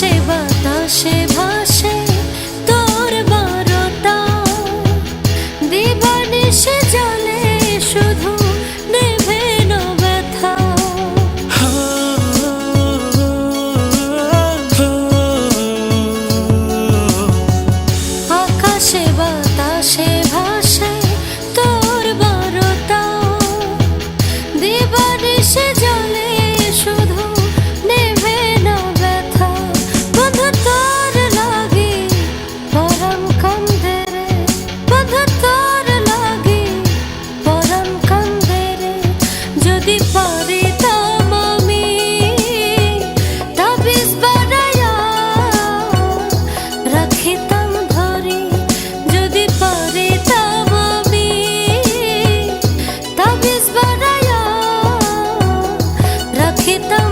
আকাশে বাতাসে যদি পারি আমি তাবিজ বানায়া রাখিতাম ধরি। যদি পারি আমি তাবিজ বানায়া রাখিতাম